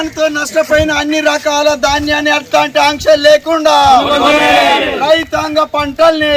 తుఫానుతో నష్టపోయిన అన్ని రకాల ధాన్యాన్ని అట్లాంటి ఆంక్షలు లేకుండా రైతాంగ పంటల్ని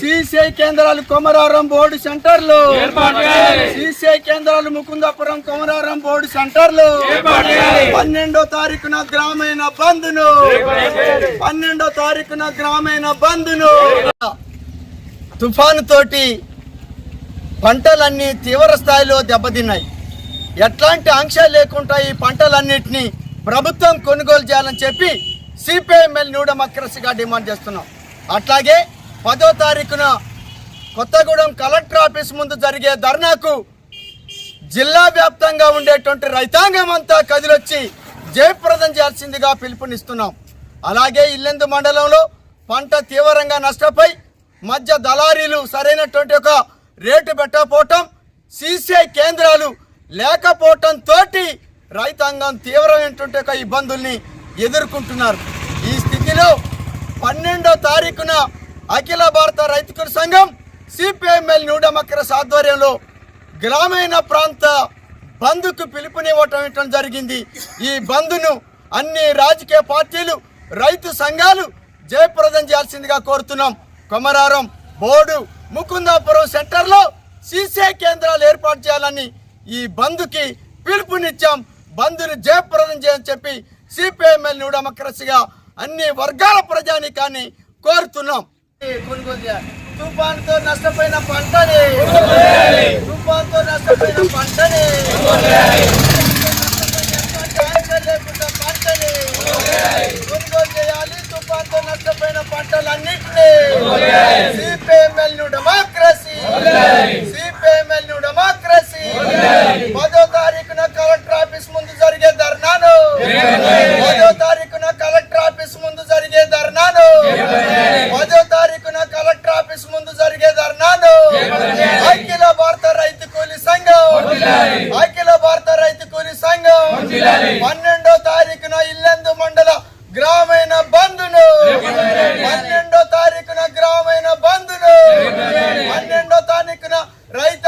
సిసిఐ కేంద్రాలు కొమరారం బోర్డు సెంటర్లు. సిసిఐ కేంద్రాలు ముకుందాపురం కొమరారం బోర్డు సెంటర్లు. పన్నెండో తారీఖున గ్రామీణ బంధును పన్నెండో తారీఖున గ్రామీణ బంధును తుఫాను తోటి పంటలన్నీ తీవ్ర స్థాయిలో దెబ్బతిన్నాయి. ఎట్లాంటి ఆంక్షలు లేకుండా ఈ పంటలన్నింటినీ ప్రభుత్వం కొనుగోలు చేయాలని చెప్పి సిపిఐఎంఎల్ న్యూ డెమోక్రసీగా డిమాండ్ చేస్తున్నాం. అట్లాగే పదో తారీఖున కొత్తగూడెం కలెక్టర్ ఆఫీస్ ముందు జరిగే ధర్నాకు జిల్లా వ్యాప్తంగా ఉండేటువంటి రైతాంగం అంతా కదిలొచ్చి జయప్రదం చేయాల్సిందిగా పిలుపునిస్తున్నాం. అలాగే ఇల్లెందు మండలంలో పంట తీవ్రంగా నష్టపోయి మధ్య దళారీలు సరైనటువంటి ఒక రేటు పెట్టకపోవటం సీసీఐ కేంద్రాలు లేకపోవటం తోటి రైతాంగం తీవ్రమైనటువంటి ఒక ఇబ్బందుల్ని ఎదుర్కొంటున్నారు. ఈ స్థితిలో పన్నెండో తారీఖున అఖిల భారత రైతుకుల సంఘం సిపిఎంఎల్ న్యూ సాధ్వర్యంలో ఆధ్వర్యంలో గ్రామీణ ప్రాంత బంద్కు పిలుపునివ్వటం జరిగింది. ఈ బంద్ను అన్ని రాజకీయ పార్టీలు రైతు సంఘాలు జయప్రదం చేయాల్సిందిగా కోరుతున్నాం. కొమరారం బోర్డు ముకుందాపురం సెంటర్లో సీసీఐ కేంద్రాలు ఏర్పాటు చేయాలని ఈ బంద్కి పిలుపునిచ్చాం బంద్ను జయప్రదం చేయని చెప్పి సిపిఐఎంఎల్ న్యూ డెమోక్రసీగా అన్ని వర్గాల ప్రజానికాన్ని కోరుతున్నాం. తుఫాన్తో నష్టపోయిన పంటని. తుఫాన్తో నష్టపోయిన పంటని. పంటని. కొనుగోలు చేయాలి తుఫాన్తో నష్టపోయిన పంటలన్నింటినీ. C P M L new తారీఖున కలెక్టర్ ఆఫీస్ ముందు జరిగే ధర్నాను. పదో తారీఖున కలెక్టర్ ఆఫీస్ ముందు జరిగే ధర్నాను. పదో తారీఖున కలెక్టర్ ఆఫీస్ ముందు జరిగే ధర్నాను. అఖిల భారత రైతు కూలి సంఘం. అఖిల భారత రైతు కూలి సంఘం. పన్నెండో తారీఖున ఇల్లెందు మండల గ్రామీణ బంధును పన్నెండో తారీఖున గ్రామీణ బంధును పన్నెండో తారీఖున రైతు